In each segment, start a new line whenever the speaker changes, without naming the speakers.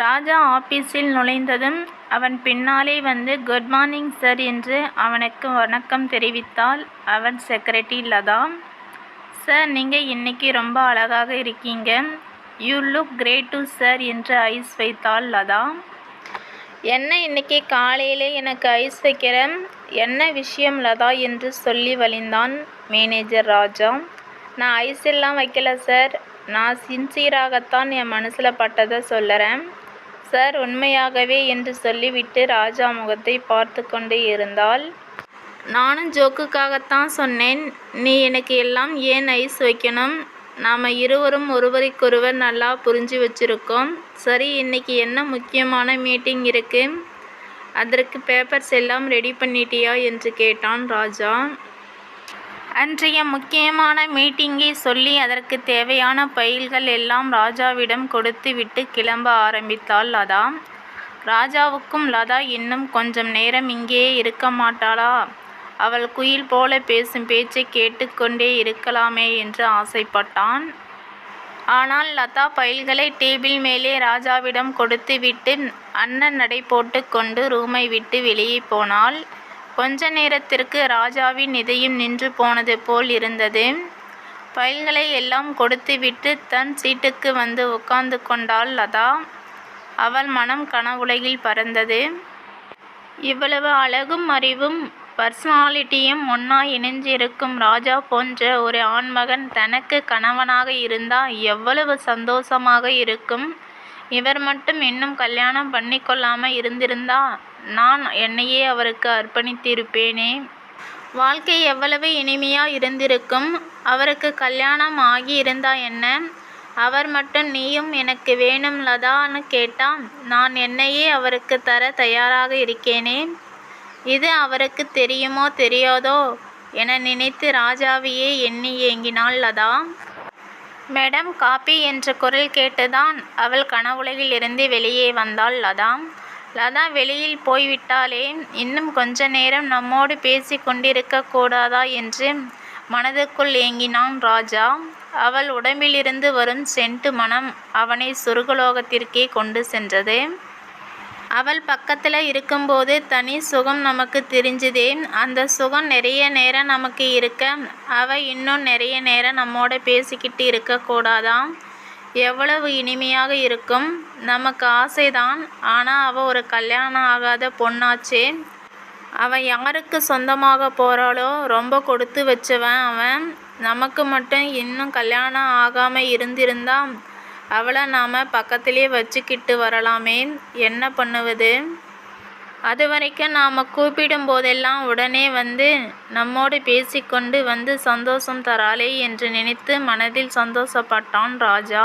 ராஜா ஆபீஸில் நுழைந்ததும் அவன் பின்னாலே வந்து குட் மார்னிங் சார் என்று அவனுக்கு வணக்கம் தெரிவித்தாள் அவன் செக்ரட்டரி லதா. சார் நீங்கள் இன்னைக்கு ரொம்ப அழகாக இருக்கீங்க. You look great too sir என்று ஐஸ் வைத்தாள் லதா. என்ன இன்னைக்கு காலையிலே எனக்கு ஐஸ் வைக்கிற என்ன விஷயம் லதா என்று சொல்லி வழிந்தான் மேனேஜர் ராஜா. நான் ஐஸ் எல்லாம் வைக்கல சார். நான் சின்சியராகத்தான் என் மனசில் பட்டதை சொல்லுறேன் சார் உண்மையாகவே என்று சொல்லிவிட்டு ராஜா முகத்தை பார்த்து கொண்டு இருந்தாள். நானும் ஜோக்குக்காகத்தான் சொன்னேன். நீ எனக்கு எல்லாம் ஏன் ஐஸ் வைக்கணும்? நாம் இருவரும் ஒருவருக்கொருவர் நல்லா புரிஞ்சு வச்சிருக்கோம். சரி இன்னைக்கு என்ன முக்கியமான மீட்டிங் இருக்குது அதற்கு பேப்பர்ஸ் எல்லாம் ரெடி பண்ணிட்டியா என்று கேட்டான் ராஜா. அன்றைய முக்கியமான மீட்டிங்கை சொல்லி அதற்கு தேவையான பயில்கள் எல்லாம் ராஜாவிடம் கொடுத்து விட்டு கிளம்ப ஆரம்பித்தாள் லதா. ராஜாவுக்கும் லதா இன்னும் கொஞ்சம் நேரம் இங்கேயே இருக்க மாட்டாளா? அவள் குயில் போல பேசும் பேச்சை கேட்டுக்கொண்டே இருக்கலாமே என்று ஆசைப்பட்டான். ஆனால் லதா பயில்களை டேபிள் மேலே ராஜாவிடம் கொடுத்து விட்டு அண்ணன் நடை போட்டு கொண்டு ரூமை விட்டு வெளியே போனாள். கொஞ்ச நேரத்திற்கு ராஜாவின் இதயம் நின்று போனது போல் இருந்தது. பைல்களை எல்லாம் கொடுத்துவிட்டு தன் சீட்டுக்கு வந்து உட்கார்ந்து கொண்டாள் லதா. அவள் மனம் கனவுலகில் பறந்தது. இவ்வளவு அழகும் அறிவும் பர்சனாலிட்டியும் ஒன்றா இணைஞ்சு இருக்கும் ராஜா போன்ற ஒரு ஆண்மகன் தனக்கு கணவனாக இருந்தால் எவ்வளவு சந்தோஷமாக இருக்கும். இவர் மட்டும் இன்னும் கல்யாணம் பண்ணி கொள்ளாமல் இருந்திருந்தா நான் என்னையே அவருக்கு அர்ப்பணித்திருப்பேனே. வாழ்க்கை எவ்வளவு இனிமையா இருந்திருக்கும். அவருக்கு கல்யாணம் ஆகி இருந்தா என்ன? அவர் மட்டும் நீயும் எனக்கு வேணும் லதான்னு கேட்டா நான் என்னையே அவருக்கு தர தயாராக இருக்கேனே. இது அவருக்கு தெரியுமோ தெரியாதோ என நினைத்து ராஜாவையே எண்ணி ஏங்கினாள் லதா. மேடம் காபி என்ற குரல் கேட்டுதான் அவள் கனவுலகில் இருந்து வெளியே வந்தாள் லதா. லதா வெளியில் போய்விட்டாளே இன்னும் கொஞ்ச நேரம் நம்மோடு பேசி கொண்டிருக்க கூடாதா என்று மனதுக்குள் ஏங்கினான் ராஜா. அவள் உடம்பிலிருந்து வரும் சென்ட்டு மனம் அவனை சுருகலோகத்திற்கே கொண்டு சென்றது. அவள் பக்கத்தில் இருக்கும்போது தனி சுகம் நமக்கு தெரிஞ்சுதே அந்த சுகம் நிறைய நேரம் நமக்கு இருக்க அவள் இன்னும் நிறைய நேரம் நம்மோட பேசிக்கிட்டு இருக்கக்கூடாதான் எவ்வளவு இனிமையாக இருக்கும். நமக்கு ஆசைதான். ஆனால் அவள் ஒரு கல்யாணம் ஆகாத பொண்ணாச்சே. அவன் யாருக்கு சொந்தமாக போகிறாளோ ரொம்ப கொடுத்து வச்சவன் அவன். நமக்கு மட்டும் இன்னும் கல்யாணம் ஆகாமல் இருந்திருந்தா அவளை நாம் பக்கத்திலே வச்சுக்கிட்டு வரலாமே. என்ன பண்ணுவது? அதுவரைக்கும் நாம் கூப்பிடும் போதெல்லாம் உடனே வந்து நம்மோடு பேசிக்கொண்டு வந்து சந்தோஷம் தராளே என்று நினைத்து மனதில் சந்தோஷப்பட்டான் ராஜா.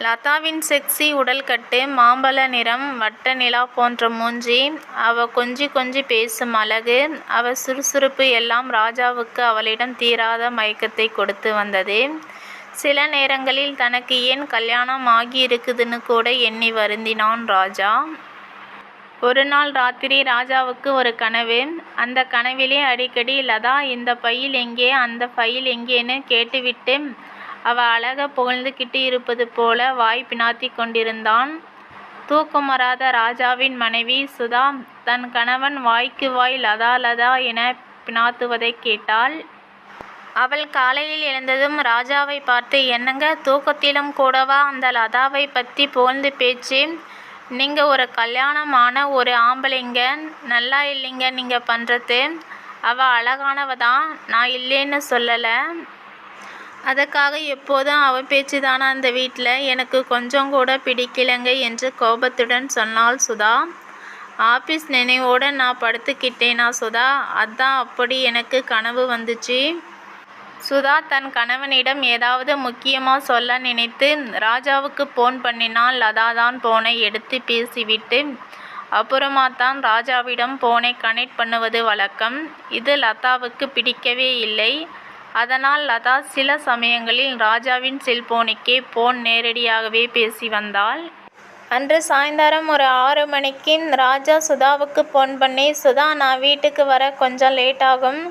லதாவின் செக்ஸி உடல்கட்டு மாம்பழ நிறம் வட்ட நிலா போன்ற மூஞ்சி அவ கொஞ்சி கொஞ்சி பேசும் அழகு அவ சுறுசுறுப்பு எல்லாம் ராஜாவுக்கு அவளிடம் தீராத மயக்கத்தை கொடுத்து வந்தது. சில நேரங்களில் தனக்கு ஏன் கல்யாணம் ஆகியிருக்குதுன்னு கூட எண்ணி வருந்தினான் ராஜா. ஒரு நாள் ராத்திரி ராஜாவுக்கு ஒரு கனவு. அந்த கனவிலே அடிக்கடி லதா இந்த பையில் எங்கே அந்த ஃபைல் எங்கேன்னு கேட்டுவிட்டு அவ அழக புகழ்ந்துகிட்டு இருப்பது போல வாய் பினாத்தி கொண்டிருந்தான். தூக்கம் வராத ராஜாவின் மனைவி சுதா தன் கணவன் வாய்க்கு வாய் லதா லதா என பினாத்துவதை கேட்டாள். அவள் காலையில் எழுந்ததும் ராஜாவை பார்த்து என்னங்க தூக்கத்திலும் கூடவா அந்த லதாவைப் பற்றி புகழ்ந்து பேச்சு? நீங்கள் ஒரு கல்யாணமான ஒரு ஆம்பளைங்க. நல்லா இல்லைங்க நீங்கள் பண்ணுறது அவள் அழகானவ அழகானவதான். நான் இல்லைன்னு சொல்லலை அதுக்காக எப்போதும் அவ பேச்சுதானா அந்த வீட்டில் எனக்கு கொஞ்சம் கூட பிடிக்கலங்க என்று கோபத்துடன் சொன்னாள் சுதா. ஆபீஸ் நினைவோடு நான் படுத்துக்கிட்டேனா சுதா அதான் அப்படி எனக்கு கனவு வந்துச்சு. சுதா தன் கணவனிடம் ஏதாவது முக்கியமாக சொல்ல நினைத்து ராஜாவுக்கு போன் லதா தான் போனை எடுத்து பேசிவிட்டு அப்புறமாத்தான் ராஜாவிடம் போனை கனெக்ட் பண்ணுவது வழக்கம். இது லதாவுக்கு பிடிக்கவே இல்லை. அதனால் லதா சில சமயங்களில் ராஜாவின் செல்போனுக்கே போன் நேரடியாகவே பேசி வந்தாள். அன்று சாயந்தரம் ஒரு ஆறு மணிக்கு ராஜா சுதாவுக்கு போன் பண்ணி சுதா நான் வீட்டுக்கு வர கொஞ்சம் லேட்டாகும்.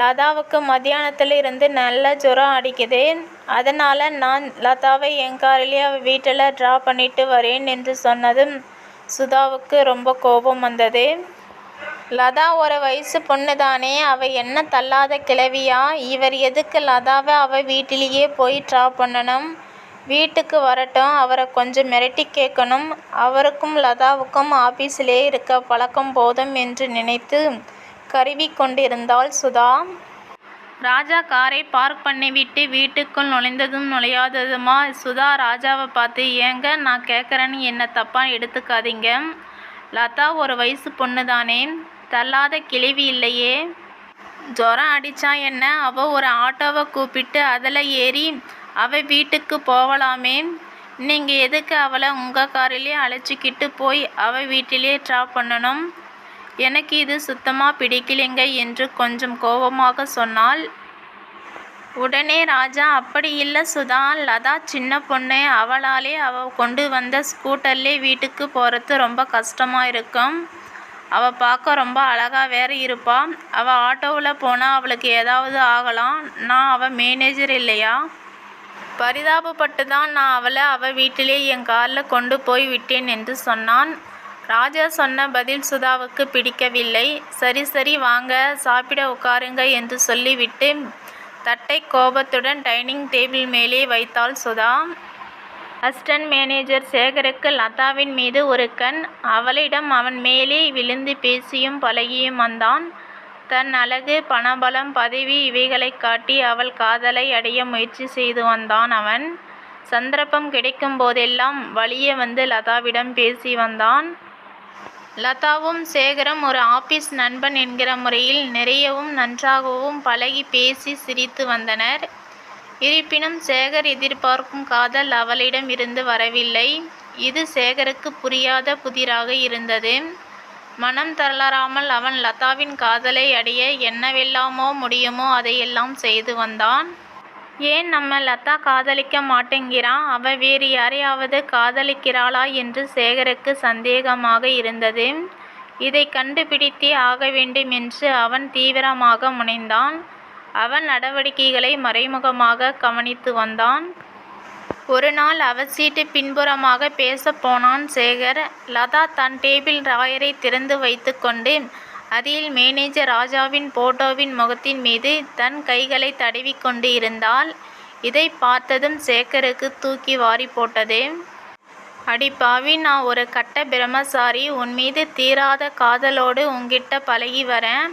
லதாவுக்கு மத்தியானத்துல இருந்து நல்ல ஜுரம் அடிக்குது. அதனால் நான் லதாவை என் காரிலேயே வீட்டில் ட்ரா பண்ணிட்டு வரேன் என்று சொன்னதும் சுதாவுக்கு ரொம்ப கோபம் வந்தது. லதா ஒரு வயசு பொண்ணு தானே அவள் என்ன தள்ளாத கிழவியா? இவர் எதுக்கு லதாவை அவள் வீட்டிலேயே போய் ட்ரா பண்ணணும்? வீட்டுக்கு வரட்டும் அவரை கொஞ்சம் மிரட்டி கேட்கணும். அவருக்கும் லதாவுக்கும் ஆஃபீஸிலே இருக்க பழக்கம் போதும் என்று நினைத்து கருவி கொண்டிருந்தாள் சுதா. ராஜா காரை பார்க் பண்ணிவிட்டு வீட்டுக்குள் நுழைந்ததும் நுழையாததுமா? சுதா ராஜாவை பார்த்து ஏங்க நான் கேட்குறேன்னு என்ன தப்பாக எடுத்துக்காதீங்க? லதா ஒரு வயசு பொண்ணு தானே தள்ளாத கிழவி இல்லையே? ஜுரம் அடிச்சா என்ன? அவ ஒரு ஆட்டோவை கூப்பிட்டு அதில் ஏறி அவ வீட்டுக்கு போகலாமே? நீங்கள் எதுக்கு அவளை உங்கள் காரிலே அழைச்சிக்கிட்டு போய் அவ வீட்டிலே ட்ராப் பண்ணணும்? எனக்கு இது சுத்தமாக பிடிக்கலைங்க என்று கொஞ்சம் கோபமாக சொன்னாள். உடனே ராஜா அப்படி இல்லை சுதா லதா சின்ன பொண்ணு அவளாலே அவள் கொண்டு வந்த ஸ்கூட்டர்லே வீட்டுக்கு போகிறது ரொம்ப கஷ்டமாக இருக்கும். அவள் பார்க்க ரொம்ப அழகாக வேற இருப்பா. அவள் ஆட்டோவில் போனால் அவளுக்கு ஏதாவது ஆகலாம். நான் அவள் மேனேஜர் இல்லையா? பரிதாபப்பட்டு தான் நான் அவளை அவள் வீட்டிலே என் காரில் கொண்டு போய் விட்டேன் என்று சொன்னான். ராஜா சொன்ன பதில் சுதாவுக்கு பிடிக்கவில்லை. சரி சரி வாங்க சாப்பிட உட்காருங்க என்று சொல்லிவிட்டு தட்டை கோபத்துடன் டைனிங் டேபிள் மேலே வைத்தாள் சுதா. அஸ்டன் மேனேஜர் சேகருக்கு லதாவின் மீது ஒரு கண். அவளிடம் அவன் மேலே விழுந்து பேசியும் பழகியும் வந்தான். தன் அழகு பணபலம் பதவி இவைகளை காட்டி அவள் காதலை அடைய முயற்சி செய்து வந்தான் அவன். சந்தர்ப்பம் கிடைக்கும் போதெல்லாம் வழியே வந்து லதாவிடம் பேசி வந்தான். லதாவும் சேகரும் ஒரு ஆபீஸ் நண்பன் என்கிற முறையில் நிறையவும் நன்றாகவும் பழகி பேசி சிரித்து வந்தனர். இருப்பினும் சேகர் எதிர்பார்க்கும் காதல் அவளிடம் இருந்து வரவில்லை. இது சேகருக்கு புரியாத புதிராக இருந்தது. மனம் தளராமல் அவன் லதாவின் காதலை அடைய என்னவெல்லாமோ முடியுமோ அதையெல்லாம் செய்து வந்தான். ஏன் நம்ம லதா காதலிக்க மாட்டேங்கிறான் அவ வேறு யாரையாவது காதலிக்கிறாளா என்று சேகருக்கு சந்தேகமாக இருந்தது. இதை கண்டுபிடித்தே ஆக வேண்டும் என்று அவன் தீவிரமாக முனைந்தான். அவன் நடவடிக்கைகளை மறைமுகமாக கவனித்து வந்தான். ஒரு நாள் அவர் சீட்டு பின்புறமாக பேசப் போனான் சேகர். லதா தன் டேபிள் ராயரை திறந்து வைத்துக்கொண்டு அதில் மேனேஜர் ராஜாவின் போட்டோவின் முகத்தின் மீது தன் கைகளை தடவிக்கொண்டு இருந்தாள் இதை பார்த்ததும் சேகருக்கு தூக்கி வாரி போட்டது. அடிப்பாவி நான் ஒரு கட்ட பிரம்மசாரி உன் மீது தீராத காதலோடு உன்கிட்ட பழகி வரேன்.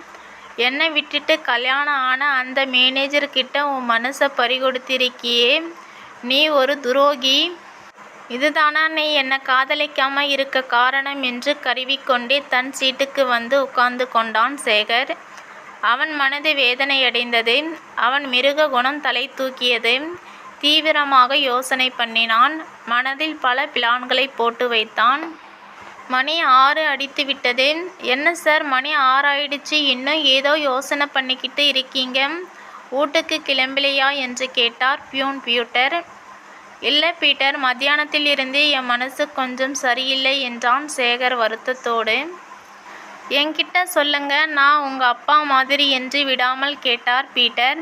என்னை விட்டுட்டு கல்யாணம் ஆன அந்த மேனேஜர்கிட்ட உன் மனசை பறிகொடுத்திருக்கியே. நீ ஒரு துரோகி. இதுதானா? நீ என்னை காதலிக்காம இருக்க காரணம் என்று கருவிக்கொண்டே தன் சீட்டுக்கு வந்து உட்கார்ந்து கொண்டான் சேகர். அவன் மனது வேதனையடைந்தது. அவன் மிருக குணம் தலை தூக்கியது. தீவிரமாக யோசனை பண்ணினான். மனதில் பல பிளான்களை போட்டு வைத்தான். மணி ஆறு அடித்து விட்டது. என்ன சார் மணி ஆறாயிடுச்சு. இன்னும் ஏதோ யோசனை பண்ணிக்கிட்டு இருக்கீங்க? வீட்டுக்கு கிளம்பலையா? என்று கேட்டார் பியூன் பியூட்டர். இல்லை பீட்டர் மத்தியானத்தில் இருந்தே என் மனசு கொஞ்சம் சரியில்லை என்றான் சேகர் வருத்தத்தோடு. என்கிட்ட சொல்லுங்க நான் உங்கள் அப்பா மாதிரி என்று விடாமல் கேட்டார் பீட்டர்.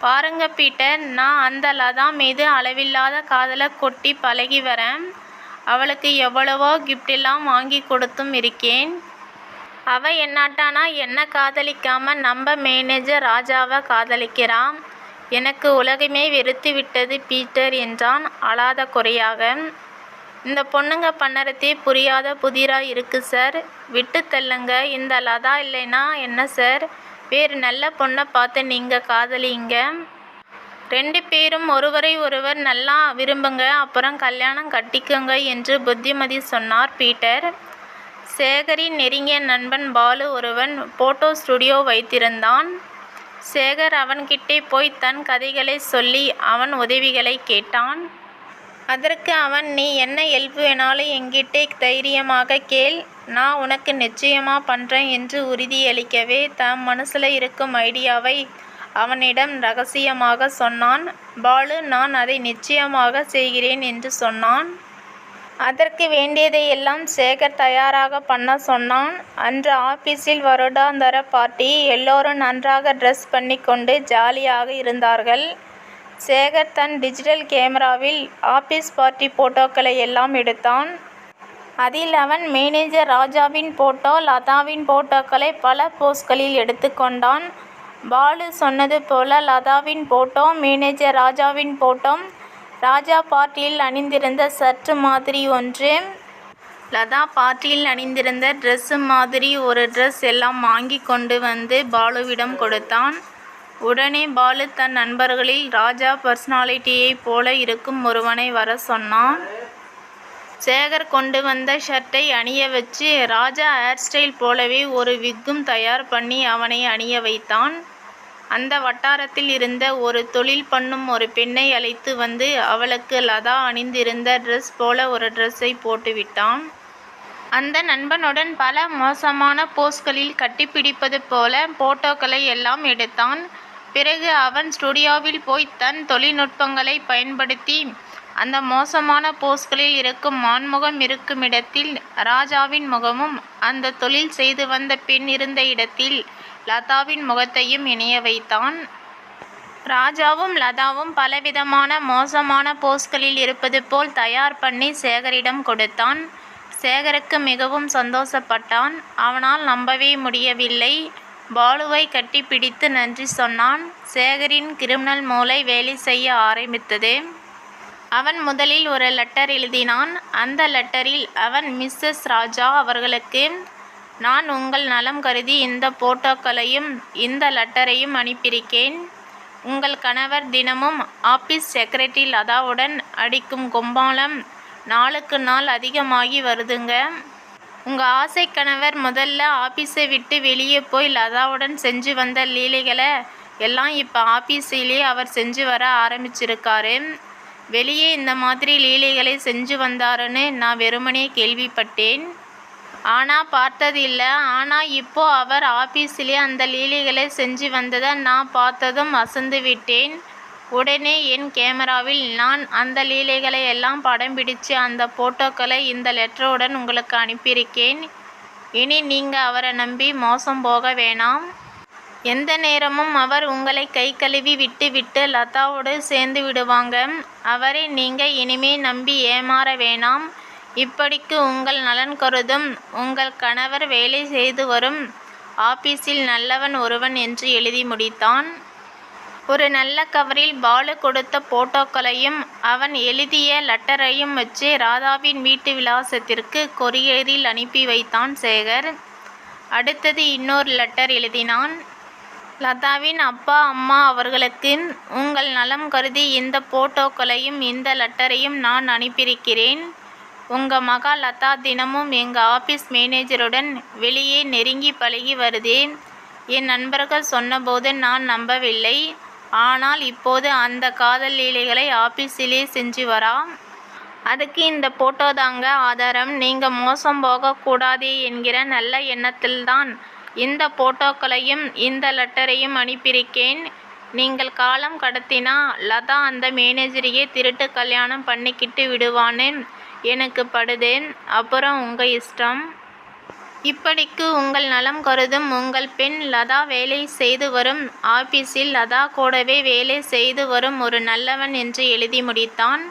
பாருங்க பீட்டர் நான் அந்த லதா மீது அளவில்லாத காதலை கொட்டி பழகி வரேன். அவளுக்கு எவ்வளவோ கிஃப்டெல்லாம் வாங்கி கொடுத்தும் இருக்கேன். அவள் என்னாட்டானா என்ன காதலிக்காமல் நம்ம மேனேஜர் ராஜாவை காதலிக்கிறான். எனக்கு உலகமே வெறுத்து விட்டது பீட்டர் என்றான் அழாத குறையாக. இந்த பொண்ணுங்க பண்ணறதே புரியாத புதிராக இருக்கு சார். விட்டு தள்ளுங்க. இந்த லதா இல்லைன்னா என்ன சார்? வேறு நல்ல பொண்ணை பார்த்து நீங்கள் காதலிங்க. ரெண்டு பேரும் ஒருவரை ஒருவர் நல்லா விரும்புங்க. அப்புறம் கல்யாணம் கட்டிக்கோங்க என்று புத்திமதி சொன்னார் பீட்டர். சேகரின் நெருங்கிய நண்பன் பாலு ஒருவன் போட்டோ ஸ்டுடியோ வைத்திருந்தான். சேகர் அவன்கிட்டே போய் தன் கதைகளை சொல்லி அவன் உதவிகளை கேட்டான். அதற்கு அவன் நீ என்ன ஹெல்ப் வேணாலும் என்கிட்டே தைரியமாக கேள். நான் உனக்கு நிச்சயமாக பண்ணுறேன் என்று உறுதியளிக்கவே தன் மனசில் இருக்கும் ஐடியாவை அவனிடம் ரகசியமாக சொன்னான். பாலு நான் அதை நிச்சயமாக செய்கிறேன் என்று சொன்னான். அதற்கு வேண்டியதையெல்லாம் சேகர் தயாராக பண்ண சொன்னான். அன்று ஆபீஸில் வருடாந்தர பார்ட்டி. எல்லோரும் நன்றாக டிரஸ் பண்ணிக்கொண்டு ஜாலியாக இருந்தார்கள். சேகர் தன் டிஜிட்டல் கேமராவில் ஆபீஸ் பார்ட்டி போட்டோக்களை எல்லாம் எடுத்தான். அதில் அவன் மேனேஜர் ராஜாவின் போட்டோ லதாவின் போட்டோக்களை பல போஸ்களில் எடுத்துக் கொண்டான். பாலு சொன்னது போல லதாவின் போட்டோ மேனேஜர் ராஜாவின் போட்டோ ராஜா பார்ட்டியில் அணிந்திருந்த சர்ட் மாதிரி ஒன்று. லதா பார்ட்டியில் அணிந்திருந்த ட்ரெஸ்ஸு மாதிரி ஒரு ட்ரெஸ் எல்லாம் வாங்கி கொண்டு வந்து பாலுவிடம் கொடுத்தான். உடனே பாலு தன் நண்பர்களில் ராஜா பர்சனாலிட்டியைப் போல இருக்கும் ஒருவனை வர சொன்னான். சேகர் கொண்டு வந்த ஷர்ட்டை அணிய வச்சு ராஜா ஹேர்ஸ்டைல் போலவே ஒரு விக்கும் தயார் பண்ணி அவனை அணிய வைத்தான். அந்த வட்டாரத்தில் இருந்த ஒரு தொழில் பண்ணும் ஒரு பெண்ணை அழைத்து வந்து அவளுக்கு லதா அணிந்திருந்த ட்ரெஸ் போல ஒரு ட்ரெஸ்ஸை போட்டுவிட்டான். அந்த நண்பனுடன் பல மோசமான போஸ்களில் கட்டிப்பிடிப்பது போல போட்டோக்களை எல்லாம் எடுத்தான். பிறகு அவன் ஸ்டுடியோவில் போய் தன் தொழில்நுட்பங்களை பயன்படுத்தி அந்த மோசமான போஸ்களில் இருக்கும் ஆண்முகம் இருக்குமிடத்தில் ராஜாவின் முகமும் அந்த தொழில் செய்து வந்த பெண் இருந்த இடத்தில் லதாவின் முகத்தையும் இணைய வைத்தான். ராஜாவும் லதாவும் பலவிதமான மோசமான போஸ்களில் இருப்பது போல் தயார் பண்ணி சேகரிடம் கொடுத்தான். சேகருக்கு மிகவும் சந்தோஷப்பட்டான். அவனால் நம்பவே முடியவில்லை. பாலுவை கட்டிப்பிடித்து நன்றி சொன்னான். சேகரின் கிரிமினல் மூளை வேலை செய்ய ஆரம்பித்தது. அவன் முதலில் ஒரு லெட்டர் எழுதினான். அந்த லெட்டரில் அவன் மிஸ்ஸஸ் ராஜா அவர்களுக்கு நான் உங்கள் நலம் கருதி இந்த போட்டோக்களையும் இந்த லெட்டரையும் அனுப்பியிருக்கேன். உங்கள் கணவர் தினமும் ஆபீஸ் செக்ரட்டரி லதாவுடன் அடிக்கும் கும்மாளம் நாளுக்கு நாள் அதிகமாகி வருதுங்க. உங்கள் ஆசை கணவர் முதல்ல ஆபீஸை விட்டு வெளியே போய் லதாவுடன் செஞ்சு வந்த லீலைகளை எல்லாம் இப்போ ஆபீஸிலே அவர் செஞ்சு வர ஆரம்பிச்சிருக்காரு. வெளியே இந்த மாதிரி லீலைகளை செஞ்சு வந்தாருன்னு நான் வெறுமனே கேள்விப்பட்டேன். ஆனால் பார்த்தது ஆனால் இப்போ அவர் ஆபீஸிலே அந்த லீலைகளை செஞ்சு வந்ததை நான் பார்த்ததும் அசந்து விட்டேன். உடனே என் கேமராவில் நான் அந்த லீலைகளை எல்லாம் படம் பிடிச்சு அந்த போட்டோக்களை இந்த லெட்டருடன் உங்களுக்கு அனுப்பியிருக்கேன். இனி நீங்கள் அவரை நம்பி மோசம் போக வேணாம். எந்த நேரமும் அவர் உங்களை கை கழுவி விட்டு விட்டு லதாவோடு சேர்ந்து விடுவாங்க. அவரை நீங்கள் இனிமே நம்பி ஏமாற வேணாம். இப்படிக்கு உங்கள் நலன் கருதும் உங்கள் கணவர் வேலை செய்து வரும் ஆபீஸில் நல்லவன் ஒருவன் என்று எழுதி முடித்தான். ஒரு நல்ல கவரில் பாலு கொடுத்த போட்டோக்களையும் அவன் எழுதிய லெட்டரையும் வச்சு ராதாவின் வீட்டு விலாசத்திற்கு கொரியரில் அனுப்பி வைத்தான் சேகர். அடுத்தது இன்னொரு லெட்டர் எழுதினான். லதாவின் அப்பா அம்மா அவர்களுக்கு உங்கள் நலம் கருதி இந்த போட்டோக்களையும் இந்த லெட்டரையும் நான் அனுப்பியிருக்கிறேன். உங்க மகா லதா தினமும் எங்க ஆஃபீஸ் மேனேஜருடன் வெளியே நெருங்கி பழகி வருதேன் என் நண்பர்கள் சொன்னபோது நான் நம்பவில்லை. ஆனால் இப்போது அந்த காதல் லீலைகளை ஆஃபீஸிலே செஞ்சு வரா. அதுக்கு இந்த போட்டோதாங்க ஆதாரம். நீங்கள் மோசம் போகக்கூடாதே என்கிற நல்ல எண்ணத்தில்தான் இந்த போட்டோக்களையும் இந்த லெட்டரையும் அனுப்பியிருக்கேன். நீங்கள் காலம் கடத்தினா லதா அந்த மேனேஜரையே திருட்டு கல்யாணம் பண்ணிக்கிட்டு விடுவான்னு எனக்கு படுதேன் அப்புறம் உங்கள் இஷ்டம். இப்படிக்கு உங்கள் நலம் கருதும் உங்கள் பெண் லதா வேலை செய்து வரும் ஆபீஸில் லதா கூடவே வேலை செய்து வரும் ஒரு நல்லவன் என்று எழுதி முடித்தான்.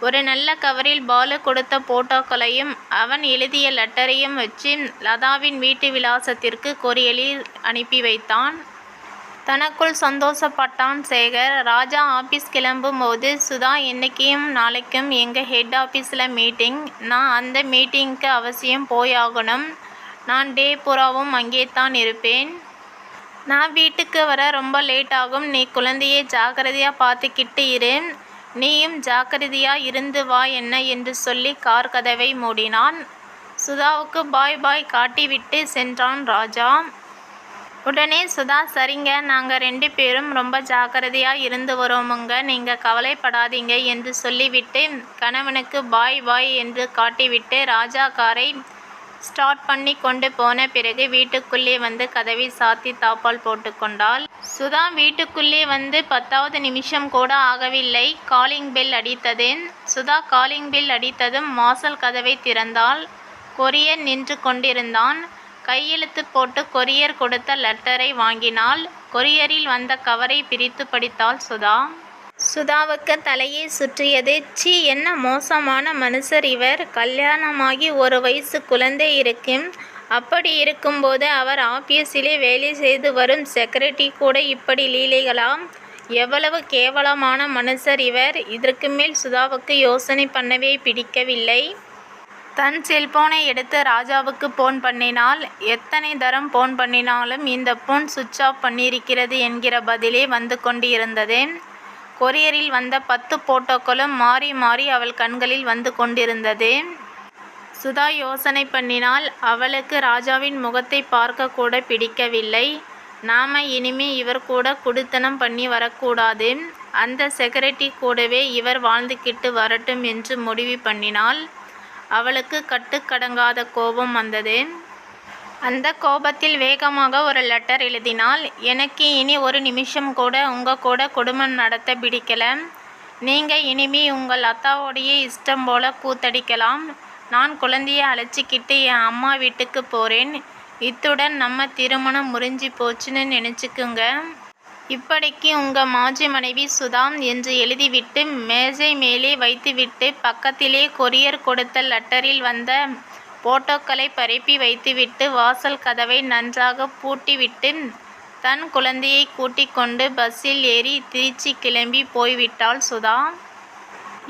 ஒரு நல்ல கவரில் பாலு கொடுத்த போட்டோக்களையும் அவன் எழுதிய லெட்டரையும் வச்சு லதாவின் வீட்டு விலாசத்திற்கு கொரியலில் அனுப்பி வைத்தான். தனக்குள் சந்தோஷப்பட்டான் சேகர். ராஜா ஆஃபீஸ் கிளம்பும் போது சுதா இன்னைக்கும் நாளைக்கும் எங்கள் ஹெட் ஆஃபீஸில் மீட்டிங். நான் அந்த மீட்டிங்க்கு அவசியம் போயாகணும். நான் டே பூராவும் அங்கேதான் இருப்பேன். நான் வீட்டுக்கு வர ரொம்ப லேட் ஆகும். நீ குழந்தையை ஜாக்கிரதையாக பார்த்துக்கிட்டு இரு. நீயும் ஜாக்கிரதையாக இருந்து வா என்ன என்று சொல்லி கார் கதவை மூடினான். சுதாவுக்கு பாய் பாய் காட்டிவிட்டு சென்றான் ராஜா. உடனே சுதா சரிங்க. நாங்கள் ரெண்டு பேரும் ரொம்ப ஜாக்கிரதையாக இருந்து வரோமுங்க. நீங்கள் கவலைப்படாதீங்க என்று சொல்லிவிட்டு கணவனுக்கு பாய் பாய் என்று காட்டிவிட்டு ராஜா காரை ஸ்டார்ட் பண்ணி கொண்டு போன பிறகு வீட்டுக்குள்ளே வந்து கதவை சாத்தி தாப்பால் போட்டுக்கொண்டாள் சுதா வீட்டுக்குள்ளே வந்து பத்தாவது நிமிஷம் கூட ஆகவில்லை. காலிங் பெல் அடித்தது. சுதா காலிங் பெல் அடித்ததும் வாசல் கதவை திறந்தால் கொரியன் நின்று கொண்டிருந்தான். கையெழுத்து போட்டு கொரியர் கொடுத்த லெட்டரை வாங்கினாள் கொரியரில் வந்த கவரை பிரித்து படித்தாள் சுதா. சுதாவுக்கு தலையை சுற்றியது சி என்ன மோசமான மனுஷர் இவர். கல்யாணமாகி ஒரு வயசு குழந்தை இருக்கும். அப்படி இருக்கும்போது அவர் ஆபீஸிலே வேலை செய்து வரும் செக்ரட்டரி கூட இப்படி லீலைகளாம். எவ்வளவு கேவலமான மனுஷர் இவர். இதற்கு மேல் சுதாவுக்கு யோசனை பண்ணவே பிடிக்கவில்லை. தன் செல்போனை எடுத்து ராஜாவுக்கு போன் பண்ணினால் எத்தனை தரம் போன் பண்ணினாலும் இந்த போன் சுவிட்ச் ஆஃப் பண்ணியிருக்கிறது என்கிற பதிலே வந்து கொண்டிருந்தது கொரியரில் வந்த பத்து போட்டோக்களும் மாறி மாறி அவள் கண்களில் வந்து கொண்டிருந்தது சுதா யோசனை பண்ணினால் அவளுக்கு ராஜாவின் முகத்தை பார்க்க கூட பிடிக்கவில்லை. நாம இனிமே இவர் கூட குடித்தனம் பண்ணி வரக்கூடாது அந்த செக்ரட்டரி கூடவே இவர் வாழ்ந்துக்கிட்டு வரட்டும் என்று முடிவு பண்ணினாள் அவளுக்கு கட்டுக்கடங்காத கோபம் வந்தது அந்த கோபத்தில் வேகமாக ஒரு லெட்டர் எழுதினாள். எனக்கு இனி ஒரு நிமிஷம் கூட உங்கள் கூட குடும்பம் நடத்த பிடிக்கல. நீங்கள் இனிமே உங்கள் அத்தாவோடைய இஷ்டம் போல கூத்தடிக்கலாம் நான் குழந்தையை அழைச்சிக்கிட்டு என் அம்மா வீட்டுக்கு போகிறேன் இத்துடன் நம்ம திருமணம் முறிஞ்சு போச்சுன்னு நினச்சிக்குங்க. இப்படிக்கு உங்கள் மாஜி மனைவி சுதாம் என்று எழுதிவிட்டு மேஜை மேலே வைத்துவிட்டு பக்கத்திலே கொரியர் கொடுத்த லெட்டரில் வந்த போட்டோக்களை பரப்பி வைத்துவிட்டு வாசல் கதவை நன்றாக பூட்டிவிட்டு தன் குழந்தையை கூட்டிக் கொண்டு பஸ்ஸில் ஏறி திருச்சி கிளம்பி போய்விட்டாள் சுதா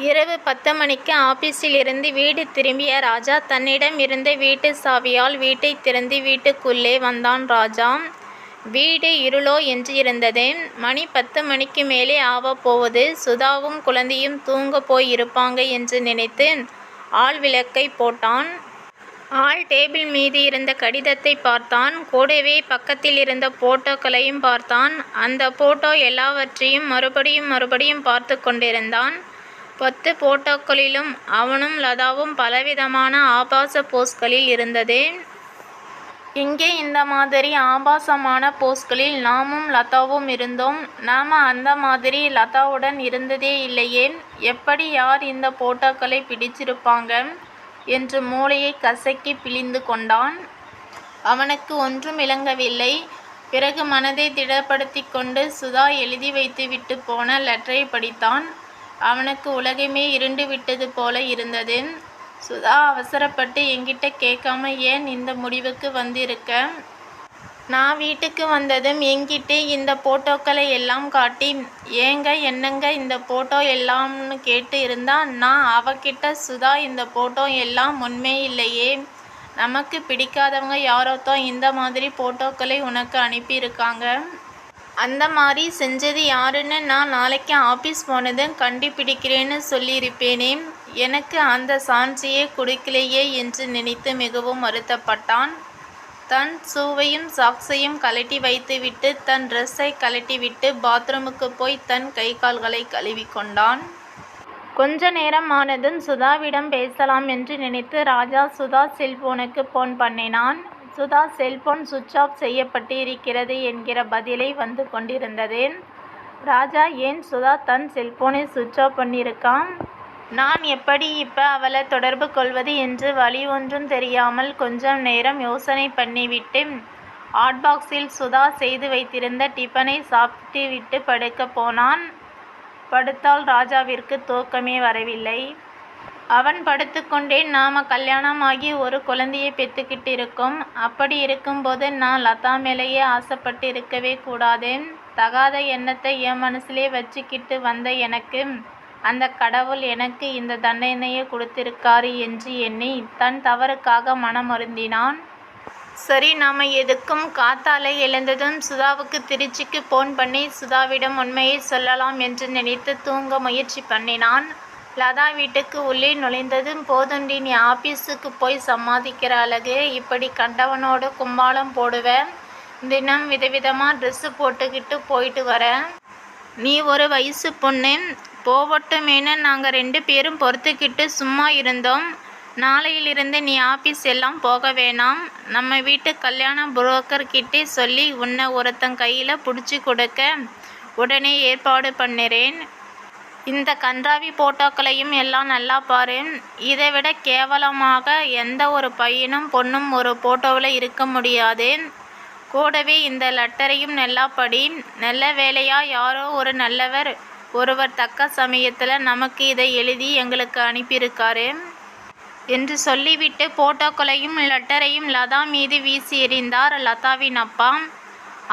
இரவு பத்து மணிக்கு ஆபீஸில் இருந்து வீடு திரும்பிய ராஜா தன்னிடம் இருந்த வீட்டு சாவியால் வீட்டை திறந்து வீட்டுக்குள்ளே வந்தான் ராஜா. வீடு இருளோ என்று இருந்தது மணி பத்து மணிக்கு மேலே ஆகப் போவது. சுதாவும் குழந்தையும் தூங்க போய் இருப்பாங்க என்று நினைத்து ஆள் விளக்கை போட்டான். ஆள் டேபிள் மீது இருந்த கடிதத்தை பார்த்தான். கூடவே பக்கத்தில் இருந்த போட்டோக்களையும் பார்த்தான். அந்த போட்டோ எல்லாவற்றையும் மறுபடியும் மறுபடியும் பார்த்து கொண்டிருந்தான். பத்து போட்டோக்களிலும் அவனும் லதாவும் பலவிதமான ஆபாச போஸ்களில் இருந்தது. இங்கே இந்த மாதிரி ஆபாசமான போஸ்களில் நாமும் லதாவும் இருந்தோம். நாம் அந்த மாதிரி லதாவுடன் இருந்ததே இல்லையே. எப்படி யார் இந்த போட்டோக்களை பிடிச்சிருப்பாங்க? என்று மூளையை கசக்கி பிழிந்து கொண்டான். அவனுக்கு ஒன்றும் விளங்கவில்லை. பிறகு மனதை திடப்படுத்தி கொண்டு சுதா எழுதி வைத்து விட்டு போன லெட்டரை படித்தான். அவனுக்கு உலகமே இருண்டு விட்டது போல இருந்தது. சுதா அவசரப்பட்டு என்கிட்ட கேட்காம ஏன் இந்த முடிவுக்கு வந்திருக்க? நான் வீட்டுக்கு வந்ததும் என்கிட்ட இந்த போட்டோக்களை எல்லாம் காட்டி ஏங்க என்னங்க இந்த போட்டோ எல்லாம்னு கேட்டு இருந்தா நான் அவகிட்ட சுதா இந்த போட்டோ எல்லாம் உண்மை இல்லையே. நமக்கு பிடிக்காதவங்க யாரோத்தான் இந்த மாதிரி போட்டோக்களை உனக்கு அனுப்பியிருக்காங்க. அந்த மாதிரி செஞ்சது யாருன்னு நான் நாளைக்கு ஆஃபீஸ் போனதும் கண்டுபிடிக்கிறேன்னு சொல்லியிருப்பேனே. எனக்கு அந்த சான்றியே கொடுக்கலையே என்று நினைத்து மிகவும் வருத்தப்பட்டான். தன் ஷூவையும் சாக்ஸையும் கழட்டி வைத்துவிட்டு தன் ட்ரெஸ்ஸை கழட்டிவிட்டு பாத்ரூமுக்கு போய் தன் கை கால்களை கழுவி கொண்டான். கொஞ்ச நேரம் ஆனதும் சுதாவிடம் பேசலாம் என்று நினைத்து ராஜா சுதா செல்போனுக்கு போன் பண்ணினான். சுதா செல்போன் சுவிட்ச் ஆஃப் செய்யப்பட்டு இருக்கிறது என்கிற பதிலை வந்து கொண்டிருந்தது ராஜா ஏன் சுதா தன் செல்போனை சுவிட்ச் ஆஃப் பண்ணியிருக்கான்? நான் எப்படி இப்போ அவளை தொடர்பு கொள்வது என்று வழி ஒன்றும் தெரியாமல் கொஞ்சம் நேரம் யோசனை பண்ணிவிட்டு ஹாட்பாக்ஸில் சுதா செய்து வைத்திருந்த டிஃபனை சாப்பிட்டு விட்டு படுக்க போனான். படுத்தால் ராஜாவிற்கு தூக்கமே வரவில்லை. அவன் படுத்துக்கொண்டே நாம் கல்யாணமாகி ஒரு குழந்தையை பெற்றுக்கிட்டு இருக்கோம். அப்படி இருக்கும்போது நான் லதா மேலேயே ஆசைப்பட்டு இருக்கவே கூடாது தகாத எண்ணத்தை என் மனசுலே வச்சுக்கிட்டு வந்த எனக்கு அந்த கடவுள் எனக்கு இந்த தண்டனையை கொடுத்திருக்காரு என்று எண்ணி தன் தவறுக்காக மனமருந்தினான். சரி நாம் எதுக்கும் காத்தாலே எழுந்ததும் சுதாவுக்கு திருச்சிக்கு போன் பண்ணி சுதாவிடம் உண்மையை சொல்லலாம் என்று நினைத்து தூங்க முயற்சி பண்ணினான். லதா வீட்டுக்கு உள்ளே நுழைந்ததும் போதுண்டி நீ ஆபீஸுக்கு போய் சம்பாதிக்கிற அழகு இப்படி கண்டவனோடு கும்பாலம் போடுவேன் தினம் விதவிதமாக ட்ரெஸ்ஸு போட்டுக்கிட்டு போயிட்டு வரேன் நீ ஒரு வயசு பொண்ணு. போவட்டுமேனு நாங்கள் ரெண்டு பேரும் பொறுத்துக்கிட்டு சும்மா இருந்தோம். நாளையிலிருந்து நீ ஆபீஸ் எல்லாம் போக வேணாம். நம்ம வீட்டு கல்யாண புரோக்கர்கிட்டே சொல்லி உன்னை ஒருத்தன் கையில் பிடிச்சி கொடுக்க உடனே ஏற்பாடு பண்ணுறேன். இந்த கன்றாவி போட்டோக்களையும் எல்லாம் நல்லா பாரு. இதை விட கேவலமாக எந்த ஒரு பையனும் பொண்ணும் ஒரு போட்டோவில் இருக்க முடியாது. கூடவே இந்த லெட்டரையும் நல்லா படி. நல்ல வேலையாக யாரோ ஒரு நல்லவர் ஒருவர் தக்க சமயத்தில் நமக்கு இதை எழுதி எங்களுக்கு அனுப்பியிருக்காரு என்று சொல்லிவிட்டு போட்டோக்களையும் லெட்டரையும் லதா மீது வீசி எறிந்தார் லதாவின் அப்பா.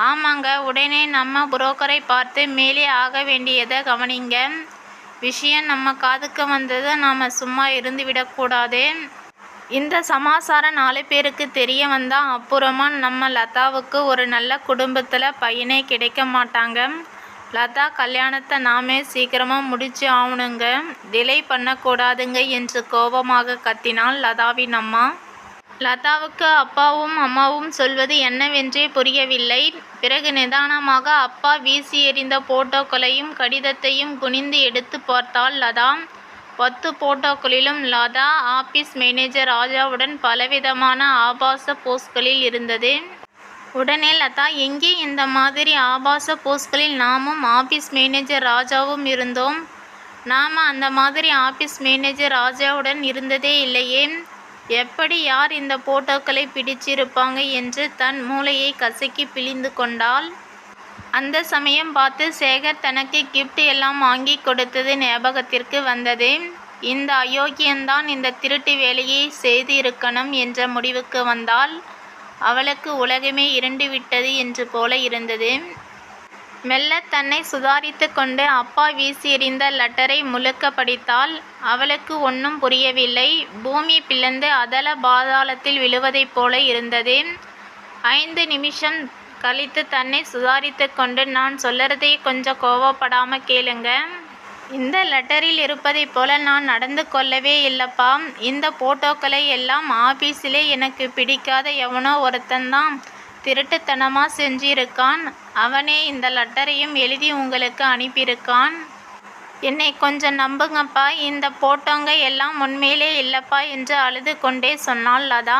ஆமாங்க உடனே நம்ம புரோக்கரை பார்த்து மேலே ஆக வேண்டியதை கவனிங்க. விஷயம் நம்ம காதுக்கு வந்தது நாம் சும்மா இருந்து விடக்கூடாது. இந்த சமாசாரம் நாலு பேருக்கு தெரிய வந்தால் அப்புறமா நம்ம லதாவுக்கு ஒரு நல்ல குடும்பத்தில் பையனே கிடைக்க மாட்டாங்க. லதா கல்யாணத்தை நாமே சீக்கிரமாக முடிச்சு ஆகணுங்க டிலே பண்ணக்கூடாதுங்க என்று கோபமாக கத்தினாள் லதாவின் அம்மா. லதாவுக்கு அப்பாவும் அம்மாவும் சொல்வது என்னவென்றே புரியவில்லை. பிறகு நிதானமாக அப்பா வீசி எறிந்த போட்டோக்களையும் கடிதத்தையும் குனிந்து எடுத்து பார்த்தாள் லதா. பத்து போட்டோக்களிலும் லதா ஆபீஸ் மேனேஜர் ராஜாவுடன் பலவிதமான ஆபாச போஸ்களில் இருந்தது. உடனே லதா எங்கே இந்த மாதிரி ஆபாச போஸ்களில் நாமும் ஆபீஸ் மேனேஜர் ராஜாவும் இருந்தோம்? நாம் அந்த மாதிரி ஆபீஸ் மேனேஜர் ராஜாவுடன் இருந்ததே இல்லையே எப்படி யார் இந்த போட்டோக்களை பிடிச்சிருப்பாங்க? என்று தன் மூளையை கசக்கி பிழிந்து கொண்டாள். அந்த சமயம் பார்த்து சேகர் தனக்கு கிஃப்ட் எல்லாம் வாங்கி கொடுத்தது ஞாபகத்திற்கு வந்தது. இந்த அயோக்கியன்தான் இந்த திருட்டு வேலையை செய்து இருக்கணும் என்ற முடிவுக்கு வந்தால் அவளுக்கு உலகமே இருண்டு விட்டது என்று போல இருந்தது. மெல்ல தன்னை சுதாரித்து கொண்டு அப்பா வீசி எறிந்த லெட்டரை முழுக்க படித்தால் அவளுக்கு ஒன்றும் புரியவில்லை. பூமி பிளந்து அதல பாதாளத்தில் விழுவதைப் போல இருந்தது. ஐந்து நிமிஷம் கழித்து தன்னை சுதாரித்து கொண்டு நான் சொல்லறதை கொஞ்சம் கோவப்படாமல் கேளுங்க. இந்த லெட்டரில் இருப்பதைப் போல நான் நடந்து கொள்ளவே இல்லைப்பா. இந்த போட்டோக்களை எல்லாம் ஆபீஸிலே எனக்கு பிடிக்காத எவனோ ஒருத்தன்தான் திருட்டுத்தனமாக செஞ்சிருக்கான். அவனே இந்த லெட்டரையும் எழுதி உங்களுக்கு அனுப்பியிருக்கான். என்னை கொஞ்சம் நம்புங்கப்பா. இந்த போட்டோங்க எல்லாம் உண்மையிலே இல்லைப்பா என்று அழுது கொண்டே சொன்னாள் லதா.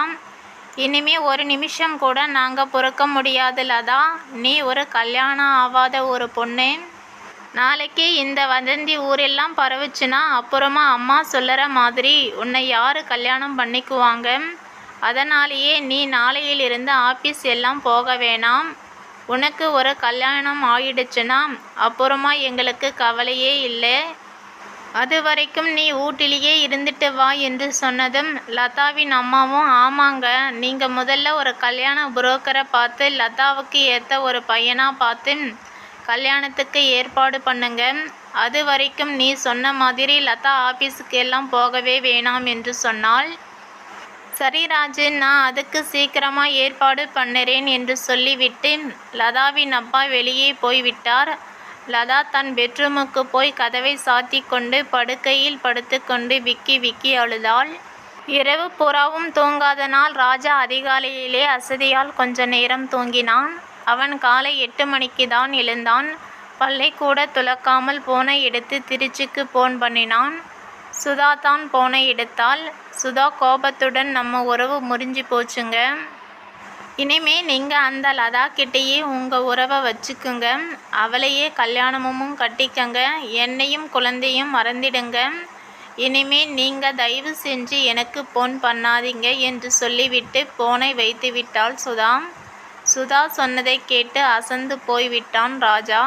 இனிமே ஒரு நிமிஷம் கூட நாங்கள் பொறுக்க முடியாது லதா. நீ ஒரு கல்யாணம் ஆகாத ஒரு பொண்ணு. நாளைக்கு இந்த வதந்தி ஊரெல்லாம் பரவுச்சுன்னா அப்புறமா அம்மா சொல்லுற மாதிரி உன்னை யார் கல்யாணம் பண்ணிக்குவாங்க? அதனாலேயே நீ நாளையிலிருந்து ஆஃபீஸ் எல்லாம் போக வேணாம். உனக்கு ஒரு கல்யாணம் ஆயிடுச்சுன்னா அப்புறமா எங்களுக்கு கவலையே இல்லை. அது வரைக்கும் நீ ஊட்டிலேயே இருந்துட்டு வா என்று சொன்னதும் லதாவின் அம்மாவும் ஆமாங்க நீங்கள் முதல்ல ஒரு கல்யாண புரோக்கரை பார்த்து லதாவுக்கு ஏற்ற ஒரு பையனாக பார்த்து கல்யாணத்துக்கு ஏற்பாடு பண்ணுங்க. அது வரைக்கும் நீ சொன்ன மாதிரி லதா ஆஃபீஸுக்கு எல்லாம் போகவே வேணாம் என்று சொன்னாள். சரி ராஜு நான் அதுக்கு சீக்கிரமாக ஏற்பாடு பண்ணுறேன் என்று சொல்லிவிட்டு லதாவின் அப்பா வெளியே போய்விட்டார். லதா தன் பெட்ரூமுக்கு போய் கதவை சாத்தி கொண்டு படுக்கையில் படுத்துக்கொண்டு விக்கி விக்கி அழுதாள். இரவு புறாவும் தூங்காத நாள் ராஜா அதிகாலையிலே அசதியால் கொஞ்ச நேரம் தூங்கினான். அவன் காலை எட்டு மணிக்கு தான் எழுந்தான். பல்லை கூட துலக்காமல் போனை எடுத்து திருச்சிக்கு போன் பண்ணினான். சுதா தான் போன எடுத்தால் சுதா கோபத்துடன் நம்ம உறவு முறிஞ்சு போச்சுங்க. இனிமே நீங்கள் அந்த லதா கிட்டேயே உங்கள் உறவை வச்சுக்குங்க. அவளையே கல்யாணமும் கட்டிக்கங்க. என்னையும் குழந்தையும் மறந்திடுங்க. இனிமே நீங்கள் தயவு செஞ்சு எனக்கு போன் பண்ணாதீங்க என்று சொல்லிவிட்டு போனை வைத்து விட்டாள் சுதா. சுதா சொன்னதை கேட்டு அசந்து போய்விட்டான் ராஜா.